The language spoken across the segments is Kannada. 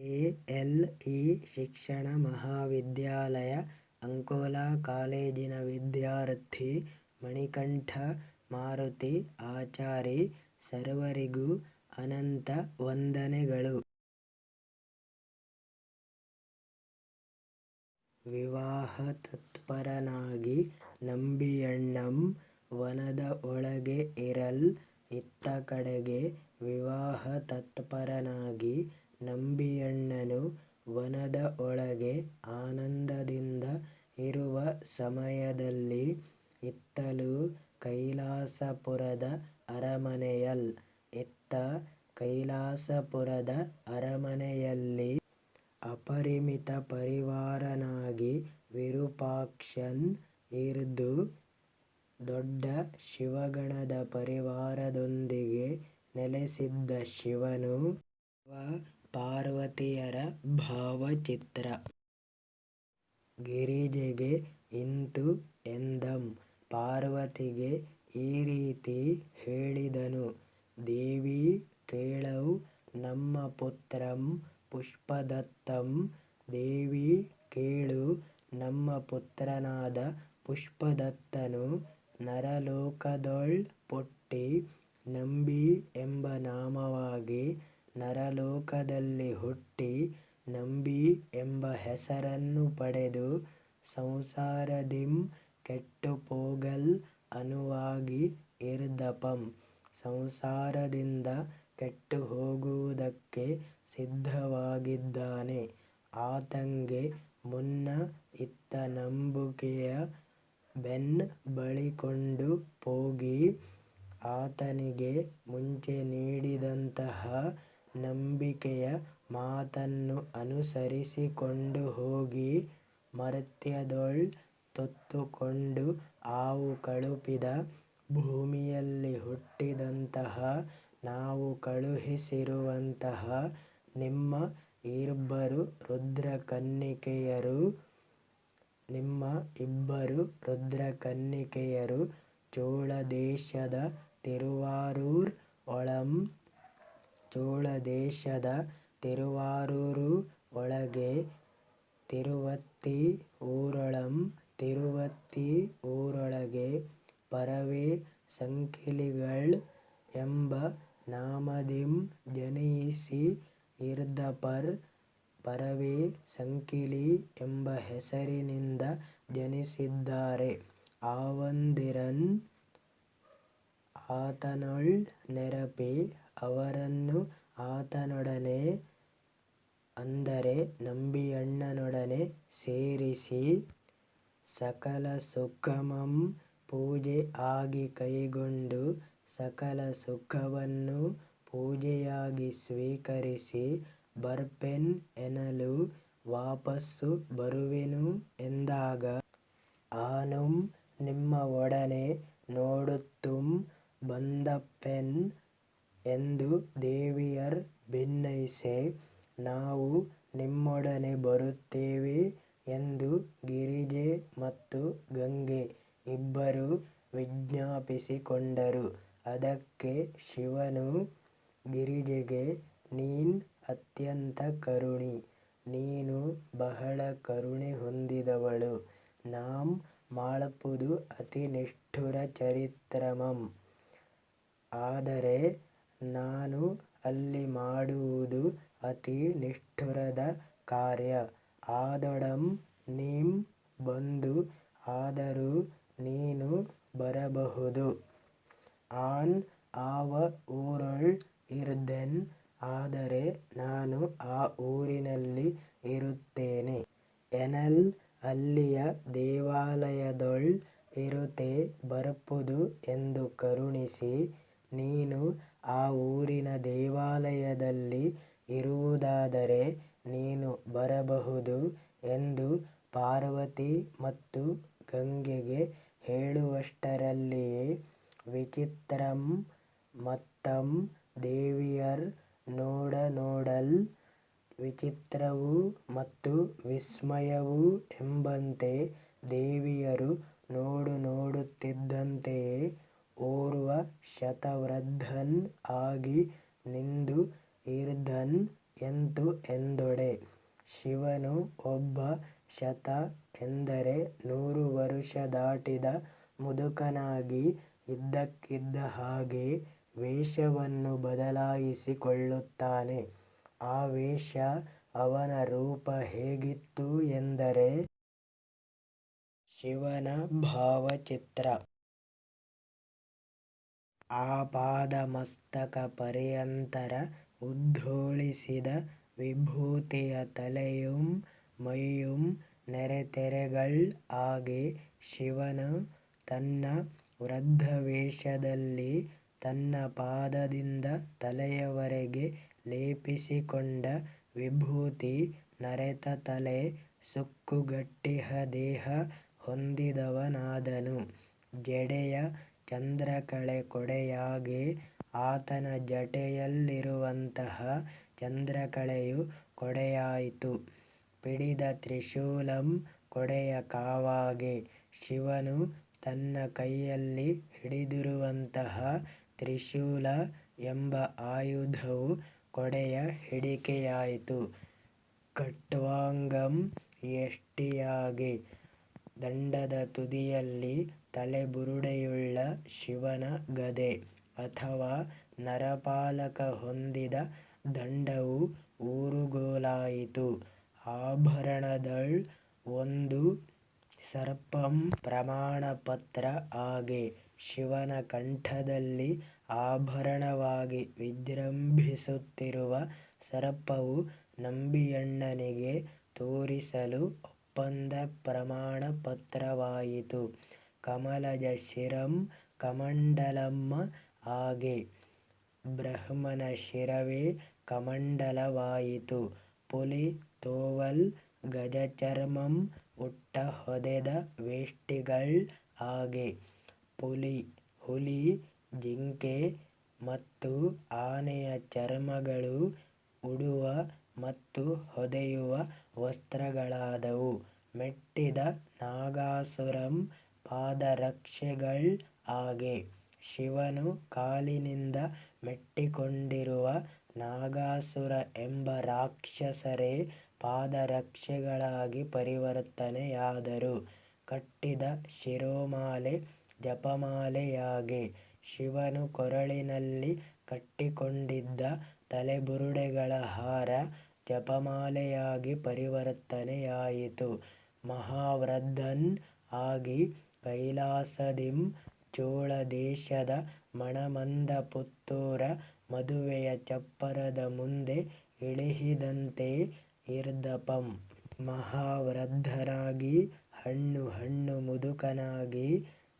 ಎ ಇ ಶಿಕ್ಷಣ ಮಹಾವಿದ್ಯಾಲಯ, ಅಂಕೋಲಾ ಕಾಲೇಜಿನ ವಿದ್ಯಾರ್ಥಿ ಮಣಿಕಂಠ, ಮಾರುತಿ, ಆಚಾರಿ, ಸರ್ವರಿಗೂ ಅನಂತ ವಂದನೆಗಳು. ವಿವಾಹ ತತ್ಪರನಾಗಿ ನಂಬಿಯಣ್ಣಂ ವನದ ಒಳಗೆ ಇರಲ್, ಇತ್ತ ಕಡೆಗೆ ವಿವಾಹತತ್ಪರನಾಗಿ ನಂಬಿಯಣ್ಣನು ವನದ ಒಳಗೆ ಆನಂದದಿಂದ ಇರುವ ಸಮಯದಲ್ಲಿ ಇತ್ತಲು ಕೈಲಾಸಪುರದ ಅರಮನೆಯಲ್, ಇತ್ತ ಕೈಲಾಸಪುರದ ಅರಮನೆಯಲ್ಲಿ ಅಪರಿಮಿತ ಪರಿವಾರನಾಗಿ ವಿರೂಪಾಕ್ಷನ್ ಇರ್ದು ದೊಡ್ಡ ಶಿವಗಣದ ಪರಿವಾರದೊಂದಿಗೆ ನೆಲೆಸಿದ್ದ ಶಿವನು. ಶಿವ ಪಾರ್ವತಿಯರ ಭಾವಚಿತ್ರ. ಗಿರಿಜೆಗೆ ಇಂತು ಎಂದಂ. ಪಾರ್ವತಿಗೆ ಈ ರೀತಿ ಹೇಳಿದನು. ದೇವಿ ಕೇಳೌ, ನಮ್ಮ ಪುತ್ರಂ ಪುಷ್ಪದತ್ತಂ. ದೇವಿ ಕೇಳು, ನಮ್ಮ ಪುತ್ರನಾದ ಪುಷ್ಪದತ್ತನು ನರಲೋಕದೊಳ್ ಪುಟ್ಟಿ ನಂಬಿ ಎಂಬ ನಾಮವಾಗಿ ನರಲೋಕದಲ್ಲಿ ಹುಟ್ಟಿ ನಂಬಿ ಎಂಬ ಹೆಸರನ್ನು ಪಡೆದು ಸಂಸಾರದಿಂ ಕೆಟ್ಟುಪೋಗಲ್ ಅನುವಾಗಿ ಇರ್ದಪಂ. ಸಂಸಾರದಿಂದ ಕೆಟ್ಟು ಹೋಗುವುದಕ್ಕೆ ಸಿದ್ಧವಾಗಿದ್ದಾನೆ. ಆತಂಗೆ ಮುನ್ನ ಇತ್ತ ನಂಬುಗೆಯ ಬೆನ್ ಬಳಿಕೊಂಡು ಪೋಗಿ ಆತನಿಗೆ ಮುಂಚೆ ನೀಡಿದಂತಹ ನಂಬಿಕೆಯ ಮಾತನ್ನು ಅನುಸರಿಸಿಕೊಂಡು ಹೋಗಿ ಮರ್ತ್ಯದೊಳ್ ತೊತ್ತುಕೊಂಡು ಆವು ಕಳುಪಿದ ಭೂಮಿಯಲ್ಲಿ ಹುಟ್ಟಿದಂತಹ, ನಾವು ಕಳುಹಿಸಿರುವಂತಹ ನಿಮ್ಮ ಇಬ್ಬರು ರುದ್ರಕನ್ನಿಕೆಯರು, ನಿಮ್ಮ ಇಬ್ಬರು ರುದ್ರಕನ್ನಿಕೆಯರು ಚೋಳ ದೇಶದ ತಿರುವಾರೂರ್, ಒಳಂ ಚೋಳದೇಶದ ತಿರುವಾರೂರು ಒಳಗೆ ತಿರುವತ್ತಿ ಊರೊಳಂ ತಿರುವತ್ತಿ ಊರೊಳಗೆ ಪರವೇ ಸಂಕಿಲಿಗಳ್ ಎಂಬ ನಾಮದಿಂ ಜನಿಸಿ ಇರ್ದಪರ್ ಪರವೇ ಸಂಕಿಲಿ ಎಂಬ ಹೆಸರಿನಿಂದ ಜನಿಸಿದ್ದಾರೆ. ಆವಂದಿರನ್ ಆತನೊಳ್ ನೆರಪಿ ಅವರನ್ನು ಆತನೊಡನೆ, ಅಂದರೆ ನಂಬಿಯಣ್ಣನೊಡನೆ ಸೇರಿಸಿ ಸಕಲ ಸುಖಮಂ ಪೂಜೆ ಆಗಿ ಕೈಗೊಂಡು ಸಕಲ ಸುಖವನ್ನು ಪೂಜೆಯಾಗಿ ಸ್ವೀಕರಿಸಿ ಬರ್ಪೆನ್ ಎನಲು ವಾಪಸ್ಸು ಬರುವೆನು ಎಂದಾಗ, ಆನುಂ ನಿಮ್ಮ ಒಡನೆ ನೋಡುತ್ತುಂ ಬಂದಪ್ಪೆನ್ ಎಂದು ದೇವಿಯರ್ ಬೆನ್ನೈಸೆ, ನಾವು ನಿಮ್ಮೊಡನೆ ಬರುತ್ತೇವೆ ಎಂದು ಗಿರಿಜೆ ಮತ್ತು ಗಂಗೆ ಇಬ್ಬರು ವಿಜ್ಞಾಪಿಸಿಕೊಂಡರು. ಅದಕ್ಕೆ ಶಿವನು, ಗಿರಿಜೆಗೆ, ನೀನ್ ಅತ್ಯಂತ ಕರುಣಿ, ನೀನು ಬಹಳ ಕರುಣೆ ಹೊಂದಿದವಳು ನಾಂ ಮಾಡಪುದು ಅತಿ ನಿಷ್ಠುರ ಚರಿತ್ರಮಂ. ಆದರೆ ನಾನು ಅಲ್ಲಿ ಮಾಡುವುದು ಅತಿ ನಿಷ್ಠುರದ ಕಾರ್ಯ. ಆದೊಡಂ ನೀಂ ಬಂದು ಆದರೂ ನೀನು ಬರಬಹುದು. ಆನ್ ಆವ ಊರೊಳ್ ಇರ್ದೆನ್, ಆದರೆ ನಾನು ಆ ಊರಿನಲ್ಲಿ ಇರುತ್ತೇನೆ. ಎನಲ್ ಅಲ್ಲಿಯ ದೇವಾಲಯದೊಳ್ ಇರುತ್ತೆ ಬರ್ಪುದು ಎಂದು ಕರುಣಿಸಿ, ನೀನು ಆ ಊರಿನ ದೇವಾಲಯದಲ್ಲಿ ಇರುವುದಾದರೆ ನೀನು ಬರಬಹುದು ಎಂದು ಪಾರ್ವತಿ ಮತ್ತು ಗಂಗೆಗೆ ಹೇಳುವಷ್ಟರಲ್ಲಿಯೇ ವಿಚಿತ್ರಂ ಮತ್ತಂ ದೇವಿಯರ್ ನೋಡ ನೋಡಲ್ ವಿಚಿತ್ರವೂ ಮತ್ತು ವಿಸ್ಮಯವೂ ಎಂಬಂತೆ ದೇವಿಯರು ನೋಡು ನೋಡುತ್ತಿದ್ದಂತೆಯೇ ಓರ್ವ ಶತವೃದ್ಧನ್ ಆಗಿ ನಿಂದು ಇರ್ದನ್ ಎಂತು ಎಂದೊಡೆ. ಶಿವನು ಒಬ್ಬ ಶತ ಎಂದರೆ ನೂರು ವರುಷ ದಾಟಿದ ಮುದುಕನಾಗಿ ಇದ್ದಕ್ಕಿದ್ದ ಹಾಗೆ ವೇಷವನ್ನು ಬದಲಾಯಿಸಿಕೊಳ್ಳುತ್ತಾನೆ. ಆ ವೇಷ ಅವನ ರೂಪ ಹೇಗಿತ್ತು ಎಂದರೆ ಶಿವನ ಭಾವಚಿತ್ರ. ಆಪಾದಮಸ್ತಕ ಪರ್ಯಂತರ ಉದ್ಧೋಳಿಸಿದ ವಿಭೂತಿಯ ತಲೆಯುಂ ಮೈಯುಂ ನೆರೆತೆರೆಗಳ್ ಆಗಿ ಶಿವನು ತನ್ನ ವೃದ್ಧವೇಷದಲ್ಲಿ ತನ್ನ ಪಾದದಿಂದ ತಲೆಯವರೆಗೆ ಲೇಪಿಸಿಕೊಂಡ ವಿಭೂತಿ ನರೆತ ತಲೆ ಸುಕ್ಕುಗಟ್ಟಿಹ ದೇಹ ಹೊಂದಿದವನಾದನು. ಜಡೆಯ ಚಂದ್ರಕಳೆ ಕೊಡೆಯಾಗಿ ಆತನ ಜಟೆಯಲ್ಲಿರುವಂತಹ ಚಂದ್ರಕಳೆಯು ಕೊಡೆಯಾಯಿತು. ಪಿಡಿದ ತ್ರಿಶೂಲಂ ಕೊಡೆಯ ಕಾವಾಗೆ. ಶಿವನು ತನ್ನ ಕೈಯಲ್ಲಿ ಹಿಡಿದಿರುವಂತಹ ತ್ರಿಶೂಲ ಎಂಬ ಆಯುಧವು ಕೊಡೆಯ ಹಿಡಿಕೆಯಾಯಿತು. ಖಟ್ವಾಂಗಂ ಯಷ್ಟಿಯಾಗಿ. ದಂಡದ ತುದಿಯಲ್ಲಿ ತಲೆಬುರುಡೆಯುಳ್ಳ ಶಿವನ ಗದೆ ಅಥವಾ ನರಪಾಲಕ ಹೊಂದಿದ ದಂಡವು ಊರುಗೋಲಾಯಿತು. ಆಭರಣದಳ್ ಒಂದು ಸರ್ಪಂ ಪ್ರಮಾಣಪತ್ರ ಆಗೆ ಶಿವನ ಕಂಠದಲ್ಲಿ ಆಭರಣವಾಗಿ ವಿಜೃಂಭಿಸುತ್ತಿರುವ ಸರ್ಪವು ನಂಬಿಯಣ್ಣನಿಗೆ ತೋರಿಸಲು ಒಪ್ಪಂದ ಪ್ರಮಾಣ ಪತ್ರವಾಯಿತು. ಕಮಲಜ ಶಿರಂ ಕಮಂಡಲಂ ಹಾಗೆ ಬ್ರಹ್ಮನ ಶಿರವೇ ಕಮಂಡಲವಾಯಿತು. ಪುಲಿ ತೋವಲ್ ಗಜಚರ್ಮಂ ಉಟ್ಟ ಹೊದೆದ ವೇಷ್ಟಿಗಳ್ ಹಾಗೆ ಪುಲಿ, ಹುಲಿ, ಜಿಂಕೆ ಮತ್ತು ಆನೆಯ ಚರ್ಮಗಳು ಉಡುವ ಮತ್ತು ಹೊದೆಯುವ ವಸ್ತ್ರಗಳಾದವು. ಮೆಟ್ಟಿದ ನಾಗಾಸುರಂ ಪಾದರಕ್ಷೆಗಳ್ ಹಾಗೆ ಶಿವನು ಕಾಲಿನಿಂದ ಮೆಟ್ಟಿಕೊಂಡಿರುವ ನಾಗಾಸುರ ಎಂಬ ರಾಕ್ಷಸರೇ ಪಾದರಕ್ಷೆಗಳಾಗಿ ಪರಿವರ್ತನೆಯಾದರು. ಕಟ್ಟಿದ ಶಿರೋಮಾಲೆ ಜಪಮಾಲೆಯಾಗೆ ಶಿವನು ಕೊರಳಿನಲ್ಲಿ ಕಟ್ಟಿಕೊಂಡಿದ್ದ ತಲೆಬುರುಡೆಗಳ ಹಾರ ಜಪಮಾಲೆಯಾಗಿ ಪರಿವರ್ತನೆಯಾಯಿತು. ಮಹಾವೃದ್ಧನ್ ಆಗಿ. ಕೈಲಾಸದಿಂ ಚೋಳದೇಶದ ಮಣಮಂದಪುತ್ತೂರ ಮದುವೆಯ ಚಪ್ಪರದ ಮುಂದೆ ಇಳಿಹಿದಂತೆ ಇರ್ದಪಂ. ಮಹಾವೃದ್ಧನಾಗಿ ಹಣ್ಣು ಹಣ್ಣು ಮುದುಕನಾಗಿ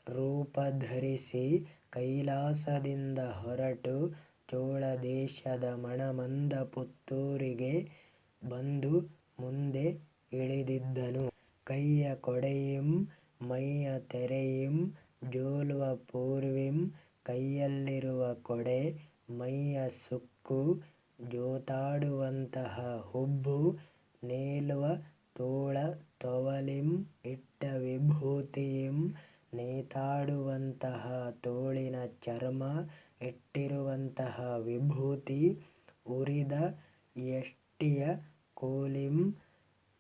ರೂಪಧರಿಸಿ ಕೈಲಾಸದಿಂದ ಹೊರಟು ಚೋಳದೇಶದ ಮಣಮಂದಪುತ್ತೂರಿಗೆ ಬಂದು ಮುಂದೆ ಇಳಿದಿದ್ದನು. ಕೈಯ ಕೊಡೆಯಿಂ, ಮೈಯ ತೆರೆಯಿಂ, ಜೋಲ್ವ ಪೂರ್ವಿಂ, ಕೈಯಲ್ಲಿರುವ ಕೊಡೆ, ಮೈಯ ಸುಕ್ಕು, ಜೋತಾಡುವಂತಹ ಹುಬ್ಬು, ನೇಲುವ ತೋಳ ತೊವಲಿಂ, ಇಟ್ಟ ವಿಭೂತಿಯಿಂ, ನೇತಾಡುವಂತಹ ತೋಳಿನ ಚರ್ಮ ಇಟ್ಟಿರುವಂತಹ ವಿಭೂತಿ ಉರಿದ ಯಷ್ಟಿಯ ಕೋಲಿಂ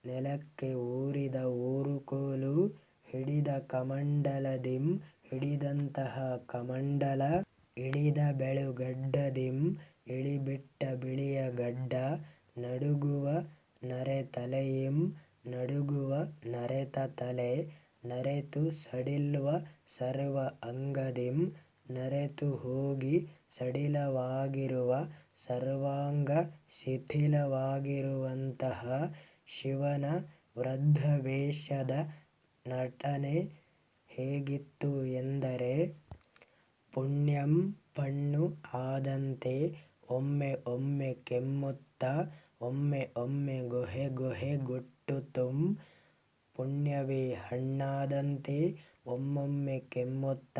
ನೆಲಕ್ಕೆ ಊರಿದ ಊರುಕೋಲು ಹಿಡಿದ ಕಮಂಡಲದಿಂ, ಹಿಡಿದಂತಹ ಕಮಂಡಲ ಇಳಿದ ಬೆಳುಗಡ್ಡದಿಂ, ಇಳಿಬಿಟ್ಟ ಬಿಳಿಯ ಗಡ್ಡ ನಡುಗುವ ನರೆತಲೆಯಿಂ ನಡುಗುವ ನರೆತ ತಲೆ, ನರೆತು ಸಡಿಲ್ವ ಸರ್ವ ಅಂಗದಿಂ ನರೆತು ಹೋಗಿ ಸಡಿಲವಾಗಿರುವ ಸರ್ವಾಂಗ ಶಿಥಿಲವಾಗಿರುವಂತಹ ಶಿವನ ವೃದ್ಧವೇಷದ ನಟನೆ ಹೇಗಿತ್ತು ಎಂದರೆ, ಪುಣ್ಯಂ ಪಣ್ಣು ಆದಂತೆ ಒಮ್ಮೆ ಒಮ್ಮೆ ಕೆಮ್ಮುತ್ತ ಒಮ್ಮೆ ಒಮ್ಮೆ ಗೊಹೆ ಗೊಹೆ ಗುಟ್ಟುತುಂ. ಪುಣ್ಯವೇ ಹಣ್ಣಾದಂತೆ ಒಮ್ಮೊಮ್ಮೆ ಕೆಮ್ಮುತ್ತ,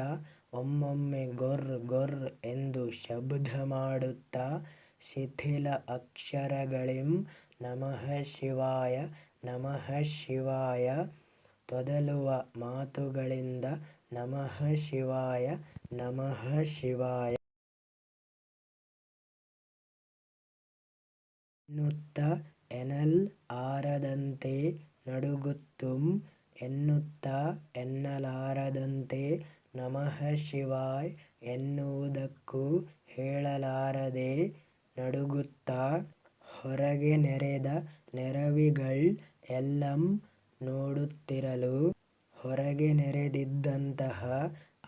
ಒಮ್ಮೊಮ್ಮೆ ಗೊರ್ ಗೊರ್ ಎಂದು ಶಬ್ದ ಮಾಡುತ್ತ, ಶಿಥಿಲ ಅಕ್ಷರಗಳಿಂ ನಮಃ ಶಿವಾಯ ನಮಃ ಶಿವಾಯ, ತೊದಲುವ ಮಾತುಗಳಿಂದ ನಮಃ ಶಿವಾಯ ನಮಃ ಶಿವಾಯ. ಎನ್ನುತ್ತ, ಎನಲ್ ಆರದಂತೆ ನಡುಗುತ್ತುಂ ಎನ್ನುತ್ತ ಎನ್ನಲಾರದಂತೆ ನಮಃ ಶಿವಾಯ್ ಎನ್ನುವುದಕ್ಕೂ ಹೇಳಲಾರದೆ ನಡುಗುತ್ತಾ ಹೊರಗೆ ನೆರೆದ ನೆರವಿಗಳ್ ಎಲ್ಲಂ ನೋಡುತ್ತಿರಲು ಹೊರಗೆ ನೆರೆದಿದ್ದಂತಹ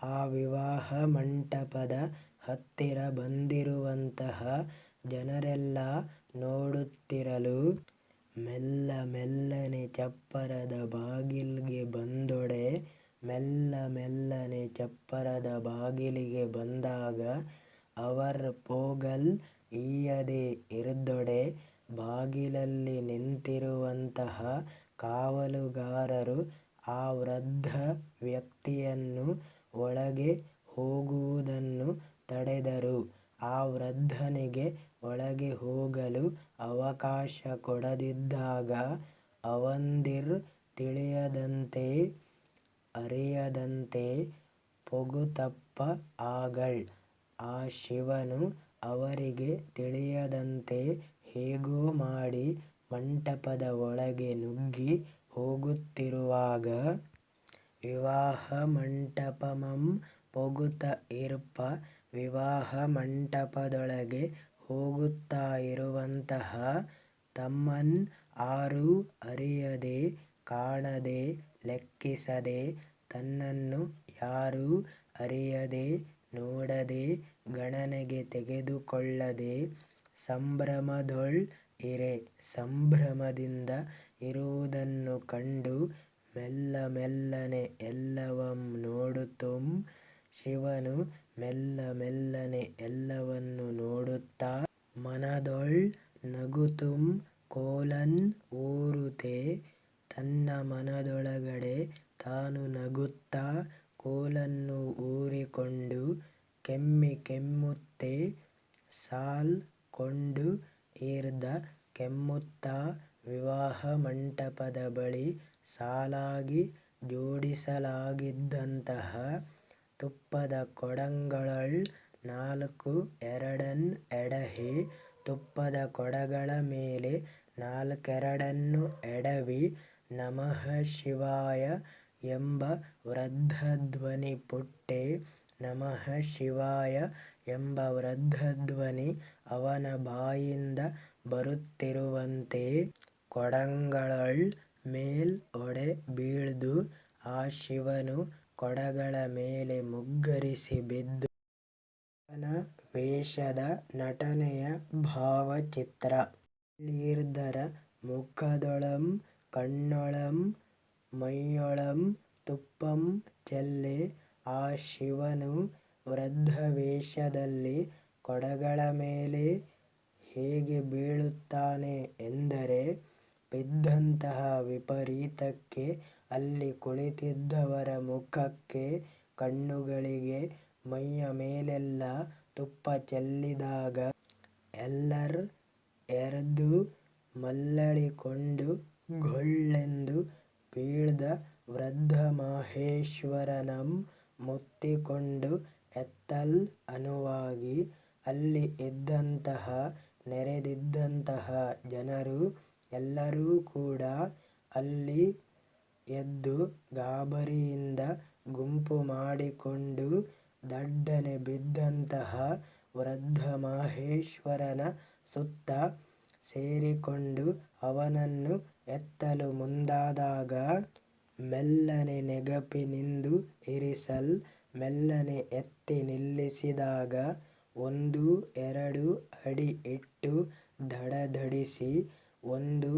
ಆ ವಿವಾಹ ಮಂಟಪದ ಹತ್ತಿರ ಬಂದಿರುವಂತಹ ಜನರೆಲ್ಲ ನೋಡುತ್ತಿರಲು ಮೆಲ್ಲ ಮೆಲ್ಲನೆ ಚಪ್ಪರದ ಬಾಗಿಲ್ಗೆ ಬಂದೊಡೆ, ಮೆಲ್ಲ ಮೆಲ್ಲನೆ ಚಪ್ಪರದ ಬಾಗಿಲಿಗೆ ಬಂದಾಗ ಅವರ್ ಪೋಗಲ್ ಈಯದೆ ಇರ್ದೊಡೆ, ಬಾಗಿಲಲ್ಲಿ ನಿಂತಿರುವಂತಹ ಕಾವಲುಗಾರರು ಆ ವೃದ್ಧ ವ್ಯಕ್ತಿಯನ್ನು ಒಳಗೆ ಹೋಗುವುದನ್ನು ತಡೆದರು. ಆ ವೃದ್ಧನಿಗೆ ಒಳಗೆ ಹೋಗಲು ಅವಕಾಶ ಕೊಡದಿದ್ದಾಗ ಅವಂದಿರ್ ತಿಳಿಯದಂತೆ, ಅರಿಯದಂತೆ ಪೊಗುತಪ್ಪ ಆಗಳ್ ಆ ಶಿವನು ಅವರಿಗೆ ತಿಳಿಯದಂತೆ ಹೇಗೋ ಮಾಡಿ ಮಂಟಪದ ಒಳಗೆ ನುಗ್ಗಿ ಹೋಗುತ್ತಿರುವಾಗ, ವಿವಾಹ ಮಂಟಪಮಂ ಪೊಗುತ ಇರ್ಪ. ವಿವಾಹ ಮಂಟಪದೊಳಗೆ ಹೋಗುತ್ತಾ ಇರುವಂತಹ ತಮ್ಮನ್ ಆರೂ ಅರಿಯದೆ, ಕಾಣದೆ, ಲೆಕ್ಕಿಸದೆ, ತನ್ನನ್ನು ಯಾರೂ ಅರಿಯದೆ, ನೋಡದೆ, ಗಣನೆಗೆ ತೆಗೆದುಕೊಳ್ಳದೆ, ಸಂಭ್ರಮದೊಳ್ ಇರೆ, ಸಂಭ್ರಮದಿಂದ ಇರುವುದನ್ನು ಕಂಡು ಮೆಲ್ಲ ಮೆಲ್ಲನೆ ಎಲ್ಲವಂ ನೋಡುತುಂ ಶಿವನು ಮೆಲ್ಲ ಮೆಲ್ಲನೆ ಎಲ್ಲವನ್ನು ನೋಡುತ್ತಾ ಮನದೊಳ್ ನಗುತುಂ ಕೋಲನ್ ಊರುತೆ ತನ್ನ ಮನದೊಳಗಡೆ ತಾನು ನಗುತ್ತಾ ಕೋಲನ್ನು ಊರಿಕೊಂಡು ಕೆಮ್ಮಿ ಕೆಮ್ಮುತ್ತೆ ಸಾಲ್ ಕೊಂಡು ಇರ್ದ ಕೆಮ್ಮುತ್ತ ವಿವಾಹ ಮಂಟಪದ ಬಳಿ ಸಾಲಾಗಿ ಜೋಡಿಸಲಾಗಿದ್ದಂತಹ ತುಪ್ಪದ ಕೊಡಂಗಳೊಳ್ ನಾಲ್ಕು, ಎರಡನ್ ಎಡಹಿ, ತುಪ್ಪದ ಕೊಡಗಳ ಮೇಲೆ ನಾಲ್ಕೆರಡನ್ನು ಎಡವಿ, ನಮಃ ಶಿವಾಯ ಎಂಬ ವೃದ್ಧಧ್ವನಿ ಪುಟ್ಟೆ, ನಮಃ ಶಿವಾಯ ಎಂಬ ವೃದ್ಧಧ್ವನಿ ಅವನ ಬಾಯಿಂದ ಬರುತ್ತಿರುವಂತೆ ಕೊಡಂಗಳೊಳ್ ಮೇಲ್ ಒಡೆ ಬೀಳ್ದು, ಆ ಶಿವನು ಕೊಡಗಳ ಮೇಲೆ ಮುಗ್ಗರಿಸಿ ಬಿದ್ದು ಶಿವನ ವೇಷದ ನಟನೆಯ ಭಾವಚಿತ್ರ. ಅಲ್ಲಿರ್ದರ ಮುಖದೊಳಂ, ಕಣ್ಣೊಳಂ, ಮೈಯೊಳಂ, ತುಪ್ಪಂ ಚೆಲ್ಲೆ ಆ ಶಿವನು ವೃದ್ಧವೇಷದಲ್ಲಿ ಕೊಡಗಳ ಮೇಲೆ ಹೇಗೆ ಬೀಳುತ್ತಾನೆ ಎಂದರೆ, ಬಿದ್ದಂತಹ ವಿಪರೀತಕ್ಕೆ ಅಲ್ಲಿ ಕುಳಿತಿದ್ದವರ ಮುಖಕ್ಕೆ ಕಣ್ಣುಗಳಿಗೆ ಮೈಯ ಮೇಲೆಲ್ಲ ತುಪ್ಪ ಚೆಲ್ಲಿದಾಗ ಎಲ್ಲರ್ ಎರೆದು ಮಲ್ಲಳಿಕೊಂಡು ಘೊಳ್ಳೆಂದು ಬೀಳ್ದ ವೃದ್ಧ ಮಹೇಶ್ವರನಂ ಮುತ್ತಿಕೊಂಡು ಎತ್ತಲ್ ಅನುವಾಗಿ ಅಲ್ಲಿ ಇದ್ದಂತಹ ನೆರೆದಿದ್ದಂತಹ ಜನರು ಎಲ್ಲರೂ ಕೂಡ ಅಲ್ಲಿ ಎದ್ದು ಗಾಬರಿಯಿಂದ ಗುಂಪು ಮಾಡಿಕೊಂಡು ದಡ್ಡನೆ ಬಿದ್ದಂತಹ ವೃದ್ಧ ಮಹೇಶ್ವರನ ಸುತ್ತ ಸೇರಿಕೊಂಡು ಅವನನ್ನು ಎತ್ತಲು ಮುಂದಾದಾಗ ಮೆಲ್ಲನೆ ನೆಗಪಿನಿಂದು ಇರಿಸಲ್, ಮೆಲ್ಲನೆ ಎತ್ತಿ ನಿಲ್ಲಿಸಿದಾಗ ಒಂದು, ಎರಡು ಅಡಿ ಇಟ್ಟು ಧಡಧಡಿಸಿ, ಒಂದು,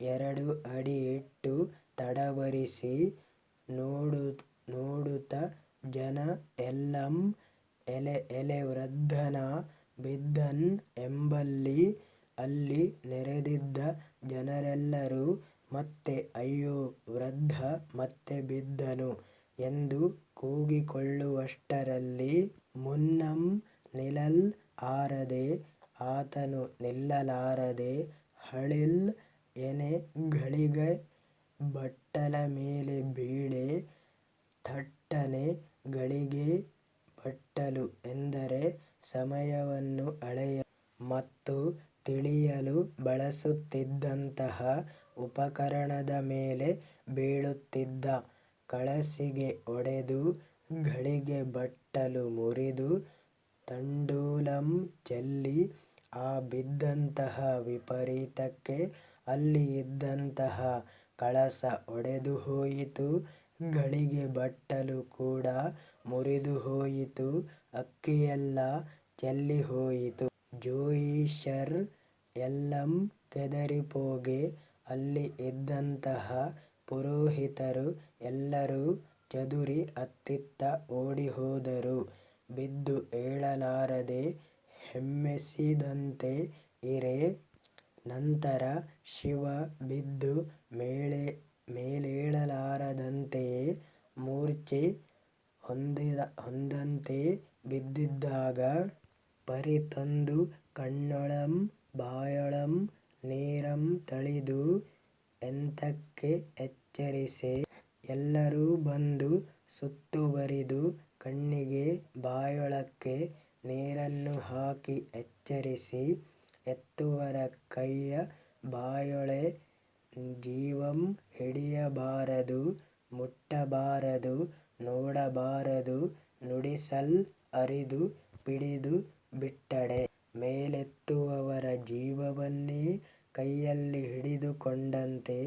ಎರಡು ಅಡಿ ಇಟ್ಟು ತಡವರಿಸಿ ನೋಡು, ನೋಡುತ್ತ ಜನ ಎಲ್ಲಂ ಎಲೆ ಎಲೆ ವೃದ್ಧನ ಬಿದ್ದನ್ ಎಂಬಲ್ಲಿ ಅಲ್ಲಿ ನೆರೆದಿದ್ದ ಜನರೆಲ್ಲರೂ ಮತ್ತೆ ಅಯ್ಯೋ ವೃದ್ಧ ಮತ್ತೆ ಬಿದ್ದನು ಎಂದು ಕೂಗಿಕೊಳ್ಳುವಷ್ಟರಲ್ಲಿ ಮುನ್ನಂ ನಿಲಲ್ ಆರದೆ ಆತನು ನಿಲ್ಲಲಾರದೆ ಹಳಿಲ್ ಎನೆ ಘಳಿಗೆ ಬಟ್ಟಲ ಮೇಲೆ ಬೀಳೆ ಥಟ್ಟನೆ ಗಳಿಗೆ ಬಟ್ಟಲು ಎಂದರೆ ಸಮಯವನ್ನು ಅಳೆಯಲು ಮತ್ತು ತಿಳಿಯಲು ಬಳಸುತ್ತಿದ್ದಂತಹ ಉಪಕರಣದ ಮೇಲೆ ಬೀಳುತ್ತಿದ್ದ. ಕಳಸಿಗೆ ಒಡೆದು ಗಳಿಗೆ ಬಟ್ಟಲು ಮುರಿದು ತಂಡೂಲಂ ಚೆಲ್ಲಿ ಆ ಬಿದ್ದಂತಹ ವಿಪರೀತಕ್ಕೆ ಅಲ್ಲಿ ಇದ್ದಂತಹ ಕಳಸ ಒಡೆದುಹೋಯಿತು. ಗಳಿಗೆ ಬಟ್ಟಲು ಕೂಡ ಮುರಿದುಹೋಯಿತು. ಅಕ್ಕಿಯೆಲ್ಲ ಚೆಲ್ಲಿಹೋಯಿತು. ಜೋಯಿಸರ್ ಎಲ್ಲಂ ಕೆದರಿಪೋಗೆ. ಅಲ್ಲಿ ಇದ್ದಂತಹ ಪುರೋಹಿತರು ಎಲ್ಲರೂ ಚದುರಿ ಅತ್ತಿತ್ತ ಓಡಿಹೋದರು. ಬಿದ್ದು ಏಳಲಾರದೆ ಹೆಮ್ಮೆಸಿದಂತೆ ಇರೆ. ನಂತರ ಶಿವ ಬಿದ್ದು ಮೇಲೇಳಲಾರದಂತೆಯೇ ಮೂರ್ಛೆ ಹೊಂದಂತೆ ಬಿದ್ದಿದ್ದಾಗ ಪರಿತೊಂದು ಕಣ್ಣೊಳಂ, ಬಾಯೊಳಂ, ನೀರಂ ತಳಿದು ಎಂತಕ್ಕೆ ಎಚ್ಚರಿಸೆ. ಎಲ್ಲರೂ ಬಂದು ಸುತ್ತುವರಿದು ಕಣ್ಣಿಗೆ, ಬಾಯೊಳಕ್ಕೆ ನೀರನ್ನು ಹಾಕಿ ಎಚ್ಚರಿಸಿ ಎತ್ತುವರ ಕೈಯ ಬಾಯೊಳೆ ಜೀವಂ ಹಿಡಿಯಬಾರದು, ಮುಟ್ಟಬಾರದು, ನೋಡಬಾರದು, ನುಡಿಸಲ್ ಅರಿದು ಪಿಡಿದು ಬಿಟ್ಟಡೆ. ಮೇಲೆತ್ತುವವರ ಜೀವವನ್ನೇ ಕೈಯಲ್ಲಿ ಹಿಡಿದುಕೊಂಡಂತೆ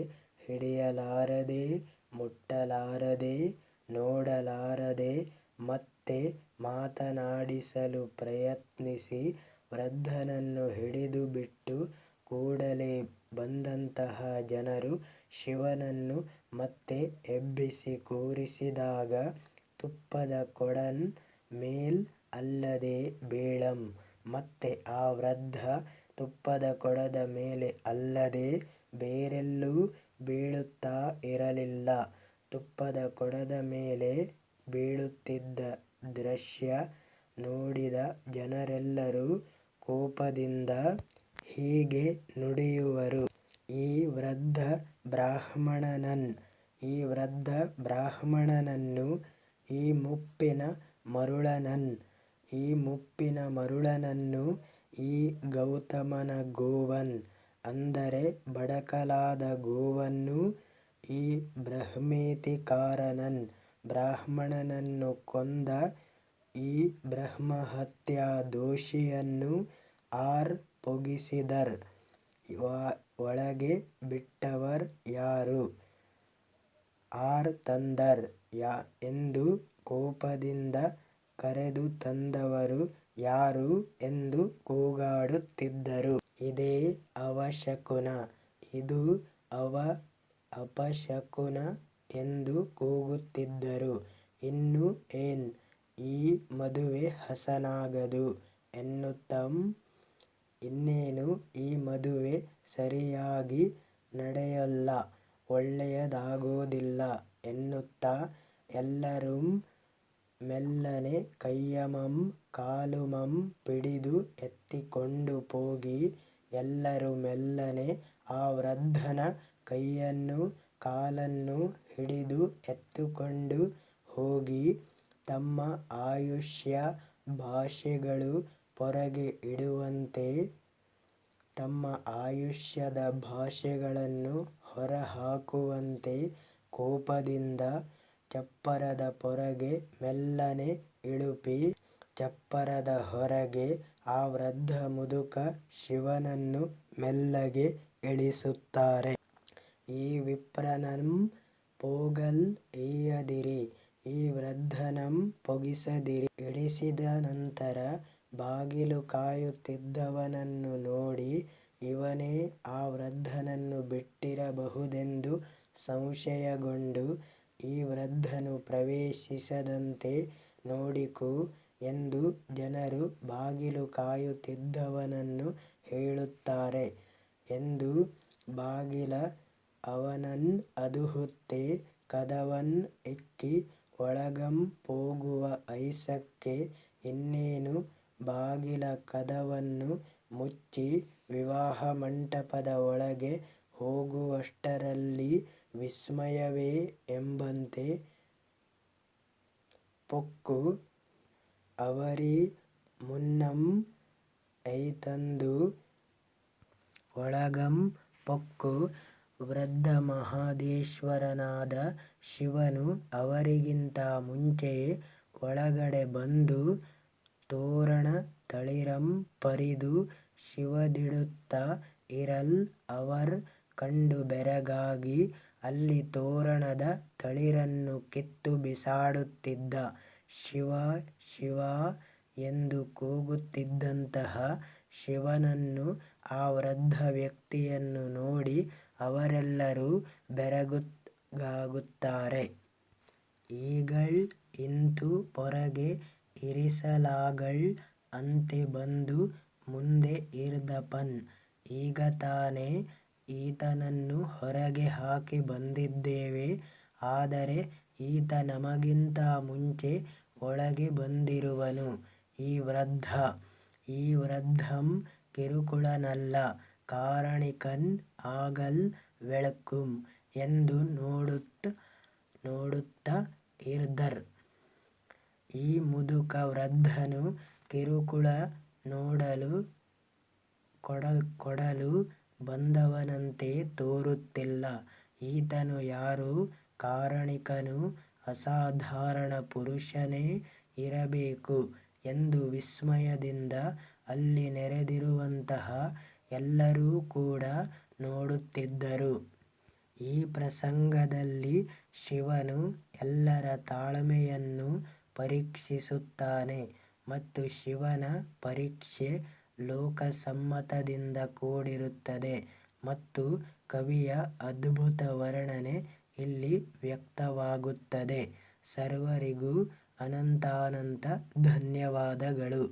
ಹಿಡಿಯಲಾರದೆ, ಮುಟ್ಟಲಾರದೆ, ನೋಡಲಾರದೆ ಮತ್ತೆ ಮಾತನಾಡಿಸಲು ಪ್ರಯತ್ನಿಸಿ ವೃದ್ಧನನ್ನು ಹಿಡಿದುಬಿಟ್ಟು ಕೂಡಲೇ ಬಂದಂತಹ ಜನರು ಶಿವನನ್ನು ಮತ್ತೆ ಎಬ್ಬಿಸಿ ಕೂರಿಸಿದಾಗ ತುಪ್ಪದ ಕೊಡನ್ ಮೇಲ್ ಅಲ್ಲದೆ ಬೀಳಂ. ಮತ್ತೆ ಆ ವೃದ್ಧ ತುಪ್ಪದ ಕೊಡದ ಮೇಲೆ ಅಲ್ಲದೆ ಬೇರೆಲ್ಲೂ ಬೀಳುತ್ತಾ ಇರಲಿಲ್ಲ. ತುಪ್ಪದ ಕೊಡದ ಮೇಲೆ ಬೀಳುತ್ತಿದ್ದ ದೃಶ್ಯ ನೋಡಿದ ಜನರೆಲ್ಲರೂ ಕೋಪದಿಂದ ಹೀಗೆ ನುಡಿಯುವರು. ಈ ವೃದ್ಧ ಬ್ರಾಹ್ಮಣನನ್, ಈ ವೃದ್ಧ ಬ್ರಾಹ್ಮಣನನ್ನು ಈ ಮುಪ್ಪಿನ ಮರುಳನನ್, ಈ ಮುಪ್ಪಿನ ಮರುಳನನ್ನು ಈ ಗೌತಮನ ಗೋವನ್, ಅಂದರೆ ಬಡಕಲಾದ ಗೋವನ್ನು ಈ ಬ್ರಹ್ಮೇತಿಕಾರನನ್, ಬ್ರಾಹ್ಮಣನನ್ನು ಕೊಂದ ಈ ಬ್ರಹ್ಮಹತ್ಯಾ ದೋಷಿಯನ್ನು ಆರ್ ಪೊಗಿಸಿದರ್ ಒಳಗೆ ಬಿಟ್ಟವರ್ ಯಾರು ಆರ್ ತಂದರ್ ಯಾ, ಎಂದು ಕೋಪದಿಂದ ಕರೆದು ತಂದವರು ಯಾರು ಎಂದು ಕೂಗಾಡುತ್ತಿದ್ದರು. ಇದೇ ಅವಶಕುನ, ಇದು ಅವ, ಅಪಶಕುನ ಎಂದು ಕೂಗುತ್ತಿದ್ದರು. ಇನ್ನು ಏನ್ ಈ ಮದುವೆ ಹಸನಾಗದು ಎನ್ನುತ್ತಂ. ಇನ್ನೇನು, ಈ ಮದುವೆ ಸರಿಯಾಗಿ ನಡೆಯಲ್ಲ, ಒಳ್ಳೆಯದಾಗೋದಿಲ್ಲ ಎನ್ನುತ್ತ ಎಲ್ಲರೂ ಮೆಲ್ಲನೆ ಕೈಯಮಂ ಕಾಲುಮಂ ಪಿಡಿದು ಎತ್ತಿಕೊಂಡು ಪೋಗಿ ಎಲ್ಲರೂ ಮೆಲ್ಲನೆ ಆ ವೃದ್ಧನ ಕೈಯನ್ನು ಕಾಲನ್ನು ಹಿಡಿದು ಎತ್ತುಕೊಂಡು ಹೋಗಿ ತಮ್ಮ ಆಯುಷ್ಯ ಭಾಷೆಗಳು ಹೊರಗೆ ಇಡುವಂತೆ ತಮ್ಮ ಆಯುಷ್ಯದ ಭಾಷೆಗಳನ್ನು ಹೊರಹಾಕುವಂತೆ ಕೋಪದಿಂದ ಚಪ್ಪರದ ಪೊರಗೆ ಮೆಲ್ಲನೆ ಇಳುಪಿ ಚಪ್ಪರದ ಹೊರಗೆ ಆ ವೃದ್ಧ ಮುದುಕ ಶಿವನನ್ನು ಮೆಲ್ಲಗೆ ಇಳಿಸುತ್ತಾರೆ. ಈ ವಿಪ್ರನಂ ಪೋಗಲ್ ಈಯದಿರಿ ಈ ವೃದ್ಧನಂ ಪೊಗಿಸದಿರಿ. ಇಳಿಸಿದ ನಂತರ ಬಾಗಿಲು ಕಾಯುತ್ತಿದ್ದವನನ್ನು ನೋಡಿ ಇವನೇ ಆ ವೃದ್ಧನನ್ನು ಬಿಟ್ಟಿರಬಹುದೆಂದು ಸಂಶಯಗೊಂಡು ಈ ವೃದ್ಧನು ಪ್ರವೇಶಿಸದಂತೆ ನೋಡಿಕು ಎಂದು ಜನರು ಬಾಗಿಲು ಕಾಯುತ್ತಿದ್ದವನನ್ನು ಹೇಳುತ್ತಾರೆ ಎಂದು ಬಾಗಿಲ ಅವನನ್ ಅದುಹುತ್ತೆ ಕದವನ್ ಇಕ್ಕಿ ಒಳಗಂ ಹೋಗುವ ಐಸಕ್ಕೆ ಇನ್ನೇನು ಬಾಗಿಲ ಕದವನ್ನು ಮುಚ್ಚಿ ವಿವಾಹ ಮಂಟಪದ ಒಳಗೆ ಹೋಗುವಷ್ಟರಲ್ಲಿ ವಿಸ್ಮಯವೇ ಎಂಬಂತೆ ಪೊಕ್ಕು ಅವರಿ ಮುನ್ನಂ ಐತಂದು ಒಳಗಂ ಪೊಕ್ಕು ವೃದ್ಧಮಹದೇಶ್ವರನಾದ ಶಿವನು ಅವರಿಗಿಂತ ಮುಂಚೆಯೇ ಒಳಗಡೆ ಬಂದು ತೋರಣ ತಳಿರಂ ಪರಿದು ಶಿವದಿಡುತ್ತ ಇರಲ್ ಅವರ್ ಕಂಡು ಬೆರಗಾಗಿ ಅಲ್ಲಿ ತೋರಣದ ತಳಿರನ್ನು ಕಿತ್ತು ಬಿಸಾಡುತ್ತಿದ್ದ. ಶಿವ ಶಿವ ಎಂದು ಕೂಗುತ್ತಿದ್ದಂತಹ ಶಿವನನ್ನು ಆ ವೃದ್ಧ ವ್ಯಕ್ತಿಯನ್ನು ನೋಡಿ ಅವರೆಲ್ಲರೂ ಬೆರಗುಗಾಗುತ್ತಾರೆ. ಈಗಳ್ ಇಂತು ಪೊರಗೆ ಇರಿಸಲಾಗಳ್ ಅಂತೆ ಬಂದು ಮುಂದೆ ಇರ್ದಪನ್. ಈಗತಾನೇ ಈತನನ್ನು ಹೊರಗೆ ಹಾಕಿ ಬಂದಿದ್ದೇವೆ. ಆದರೆ ಈತ ನಮಗಿಂತ ಮುಂಚೆ ಒಳಗೆ ಬಂದಿರುವನು. ಈ ವೃದ್ಧ. ಈ ವೃದ್ಧಂ ಕಿರುಕುಳನಲ್ಲ. ಕಾರಣಿಕನ್ ಆಗಲ್ ವೆಳಕುಂ ಎಂದು ನೋಡುತ್ತ ಇರ್ದರ್. ಈ ಮುದುಕ ವೃದ್ಧನು ಕಿರುಕುಳ ಕೊಡಲು ಬಂದವನಂತೆ ತೋರುತ್ತಿಲ್ಲ. ಈತನು ಯಾರು ಕಾರಣಿಕನು ಅಸಾಧಾರಣ ಪುರುಷನೇ ಇರಬೇಕು ಎಂದು ವಿಸ್ಮಯದಿಂದ ಅಲ್ಲಿ ನೆರೆದಿರುವಂತಹ ಎಲ್ಲರೂ ಕೂಡ ನೋಡುತ್ತಿದ್ದರು. ಈ ಪ್ರಸಂಗದಲ್ಲಿ ಶಿವನು ಎಲ್ಲರ ತಾಳ್ಮೆಯನ್ನು ಪರೀಕ್ಷಿಸುತ್ತಾನೆ ಮತ್ತು ಶಿವನ ಪರೀಕ್ಷೆ ಲೋಕಸಮ್ಮತದಿಂದ ಕೂಡಿರುತ್ತದೆ ಮತ್ತು ಕವಿಯ ಅದ್ಭುತ ವರ್ಣನೆ ಇಲ್ಲಿ ವ್ಯಕ್ತವಾಗುತ್ತದೆ. ಸರ್ವರಿಗೂ ಅನಂತಾನಂತ ಧನ್ಯವಾದಗಳು.